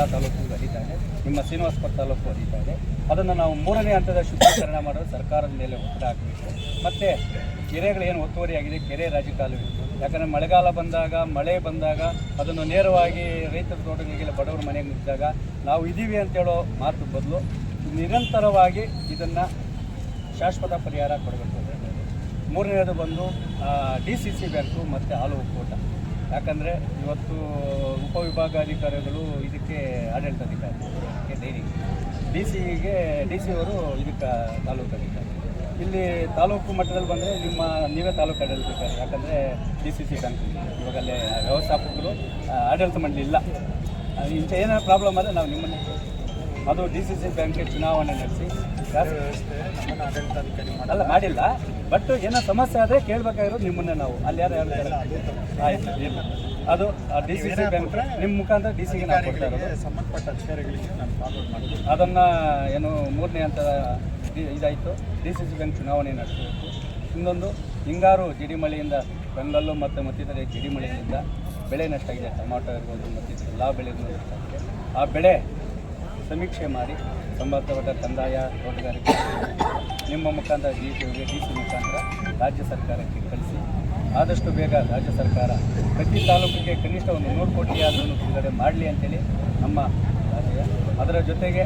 ಎಲ್ಲ ತಾಲೂಕು ಇದೆ ನಿಮ್ಮ ಶ್ರೀನಿವಾಸಪುರ ತಾಲೂಕು ಹರಿತಾ ಇದೆ ಅದನ್ನು ನಾವು ಮೂರನೇ ಹಂತದ ಶುದ್ಧೀಕರಣ ಮಾಡಲು ಸರ್ಕಾರದ ಮೇಲೆ ಒತ್ತಡ ಹಾಕಬೇಕು. ಮತ್ತು ಕೆರೆಗಳು ಏನು ಒತ್ತುವರಿಯಾಗಿದೆ, ಕೆರೆ ರಾಜಕಾಲುವೆ ಯಾಕಂದರೆ ಮಳೆಗಾಲ ಬಂದಾಗ, ಮಳೆ ಬಂದಾಗ ಅದನ್ನು ನೇರವಾಗಿ ರೈತರ ತೋಟಗಳಿಗೆಲ್ಲ ಬಡವರ ಮನೆಗೆ ಮುಟ್ಟಿದಾಗ ನಾವು ಇದ್ದೀವಿ ಅಂತೇಳೋ ಮಾತು ಬದಲು ನಿರಂತರವಾಗಿ ಇದನ್ನು ಶಾಶ್ವತ ಪರಿಹಾರ ಕೊಡಬೇಕು ಮೂರನೇದು ಬಂದು ಡಿ ಸಿ ಸಿ ಬ್ಯಾಂಕು ಮತ್ತು ಹಾಲು ಒಕ್ಕೂಟ ಯಾಕಂದರೆ ಇವತ್ತು ಉಪವಿಭಾಗಾಧಿಕಾರಿಗಳು ಇದಕ್ಕೆ ಆಡಳಿತಾಧಿಕಾರಿ. ಓಕೆ ಡೈರಿ ಡಿ ಸಿಗೆ ಡಿ ಸಿ ಅವರು ಇದಕ್ಕೆ ತಾಲೂಕು ಅಧಿಕಾರಿ. ಇಲ್ಲಿ ತಾಲೂಕು ಮಟ್ಟದಲ್ಲಿ ಬಂದರೆ ನಿಮ್ಮ ನೀವೇ ತಾಲೂಕು ಆಡಳಿತಾಧಿಕಾರಿ. ಯಾಕಂದರೆ ಡಿ ಸಿ ಸಿ ಬ್ಯಾಂಕ್ ಇವಾಗ ಅಲ್ಲಿ ವ್ಯವಸ್ಥಾಪಕರು ಆಡಳಿತ ಮಂಡಳಿ ಇಲ್ಲ. ಇಂಥ ಏನಾದ್ರು ಪ್ರಾಬ್ಲಮ್ ಆದರೆ ನಾವು ನಿಮ್ಮನ್ನು ಅದು ಡಿ ಸಿ ಸಿ ಬ್ಯಾಂಕ್ಗೆ ಚುನಾವಣೆ ನಡೆಸಿ. ನಮ್ಮನ್ನು ಆಡಳಿತಾಧಿಕಾರಿ ಅಲ್ಲ ಮಾಡಿಲ್ಲ. ಬಟ್ ಏನೋ ಸಮಸ್ಯೆ ಆದರೆ ಕೇಳಬೇಕಾಗಿರೋದು ನಿಮ್ಮನ್ನೇ ನಾವು. ಅಲ್ಲಿ ಯಾರು ಹೇಳ್ತಾರೆ ಆಯ್ತು ಅದು ಡಿ ಸಿ ಸಿ ಬ್ಯಾಂಕ್ ನಿಮ್ಮ ಮುಖಾಂತರ ಡಿ ಸಿಗೆ ನಾವು ಕೊಡ್ತಾ ಇರೋದು. ಸಂಬಂಧಪಟ್ಟ ಅಧಿಕಾರಿಗಳಿಗೆ ನಾನು ಫಾರ್ವರ್ಡ್ ಮಾಡ್ತೀನಿ. ಅದನ್ನು ಏನು ಮೂರನೇ ಹಂತದ ಇದ್- ಇದಾಯಿತು. ಡಿ ಸಿ ಸಿ ಬ್ಯಾಂಕ್ ಚುನಾವಣೆ ನಡೆಸಬೇಕು. ಇನ್ನೊಂದು ಹಿಂಗಾರು ಜಿಡಿ ಮಳೆಯಿಂದ ಬೆಂಗಲ್ಲು ಮತ್ತು ಮತ್ತಿತರ ಜಿಡಿ ಮಳೆಯಿಂದ ಬೆಳೆ ನಷ್ಟ ಆಗಿದೆ. ಟೊಮಾಟೊ ಇರ್ಬೋದು ಮತ್ತಿತರ ಎಲ್ಲ ಬೆಳೆಗಳು ನಷ್ಟ ಆಗಿದೆ ಆ ಬೆಳೆ ಸಮೀಕ್ಷೆ ಮಾಡಿ ಸಂಬಂಧಪಟ್ಟ ಕಂದಾಯ ತೋಟಗಾರಿಕೆ ನಿಮ್ಮ ಮುಖಾಂತರ ಡಿ ಸಿಗೆ ಡಿ ಸಿ ಮುಖಾಂತರ ರಾಜ್ಯ ಸರ್ಕಾರಕ್ಕೆ ಕಳಿಸಿ. ಆದಷ್ಟು ಬೇಗ ರಾಜ್ಯ ಸರ್ಕಾರ ಪ್ರತಿ ತಾಲೂಕಿಗೆ ಕನಿಷ್ಠ ಒಂದು ನೂರು ಕೋಟಿ ಆದರೂ ಬಿಡುಗಡೆ ಮಾಡಲಿ ಅಂತೇಳಿ ನಮ್ಮ ಅದರ ಜೊತೆಗೆ